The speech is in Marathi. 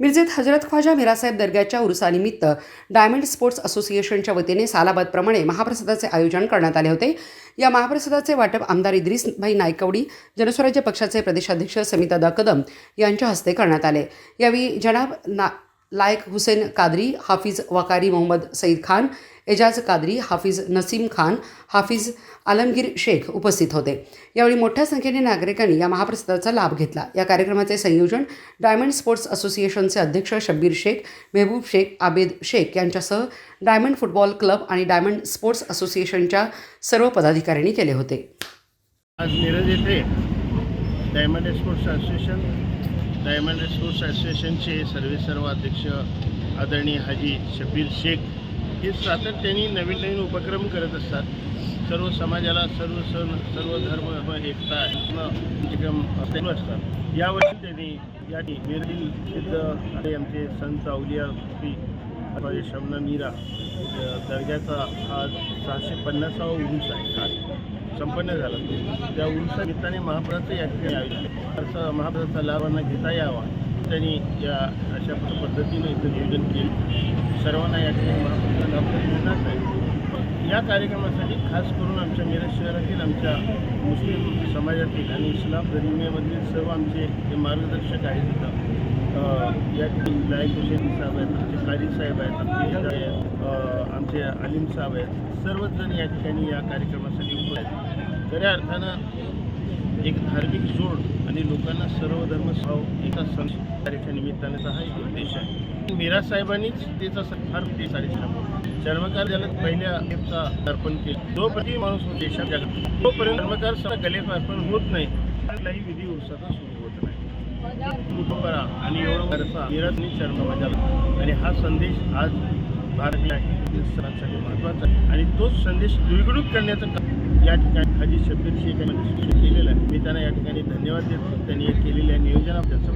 मिरजेत हजरत ख्वाजा मिरासाहेब दर्ग्याच्या उरुसानिमित्त डायमंड स्पोर्ट्स असोसिएशनच्या वतीने सालाबादप्रमाणे महाप्रसादाचे आयोजन करण्यात आले होते. या महाप्रसादाचे वाटप आमदार इद्रिसभाई नायकवडी जनस्वराज्य पक्षाचे प्रदेशाध्यक्ष समितादा कदम यांच्या हस्ते करण्यात आले. यावेळी जनाब ना लायक हुसेन कादरी हाफिज वकारी मोहम्मद सईद खान एजाज कादरी हाफिज नसीम खान हाफिज आलमगीर शेख उपस्थित होते. यावेळी मोठ्या संख्येने नागरिकांनी या महाप्रसादाचा लाभ घेतला. या कार्यक्रमाचे संयोजन डायमंड स्पोर्ट्स असोसिएशनचे अध्यक्ष शब्बीर शेख मेहबूब शेख आबेद शेख यांच्यासह डायमंड फुटबॉल क्लब आणि डायमंड स्पोर्ट्स असोसिएशनच्या सर्व पदाधिकाऱ्यांनी केले होते. आज मिरज येथे diamond sports association diamond resource असोसिएशनचे सर्वे सर्व अध्यक्ष आदरणीय हाजी शबीर शेख हे सातत्याने नवीन नवीन उपक्रम करत असतात. सर्व समाजाला सर्व सण सर्व धर्म एकता कार्यक्रम चालू असतात. यावर्षी त्यांनी या मिरजील सिद्ध आणि आमचे संत अवलिया शमना मीरा दर्ग्याचा आज सहाशे पन्नासावा उरूस आहे. संपन्न झाला. त्या उरुसानिमित्ताने महाप्रसाचं या ठिकाणी आयोजन असं महाप्रसाचा लाभांना घेता यावा. त्यांनी या अशा पद्धतीने इथं नियोजन केलं. सर्वांना या ठिकाणी महाप्रसाद लाभ मिळणार आहे. या कार्यक्रमासाठी खास करून आमच्या मिरज शहरातील आमच्या मुस्लिम समाजातील आणि इस्लाम धर्मीयमधील सर्व आमचे जे मार्गदर्शक आहेत तिथं या ठिकाणी लायक हुसेन साहेब आहेत आमचे कारी साहेब आहेत आमचे आमचे अलीम साहेब आहेत सर्वच जण या ठिकाणी या कार्यक्रमासाठी उपलब्ध आहेत. खऱ्या अर्थानं एक धार्मिक जोड आणि लोकांना सर्व धर्म एका सण कार्याच्या निमित्तानेचा हा एक उद्देश आहे. मीरा साहेबांनीच त्याचा फार ते साडेसहा चर्मकार ज्याला पहिल्या देवता अर्पण केलं. जो प्रति माणूस देशात जगत तोपर्यंत चर्मकार सगळा गलेप अर्पण होत नाही. कुठलाही विधी उत्साह सुरू होत नाही. कुटुंबरा आणि एवढा वर्षा चर्मवाजाला आणि हा संदेश आज भारतीय सणांसाठी महत्त्वाचा आहे. आणि तोच संदेश द्विगुणूक करण्याचं काम या ठिकाणी हाजी शब्बीर शेख यांनी केलेलं आहे. मी त्यांना या ठिकाणी धन्यवाद देतो. त्यांनी केलेल्या नियोजनाबद्दल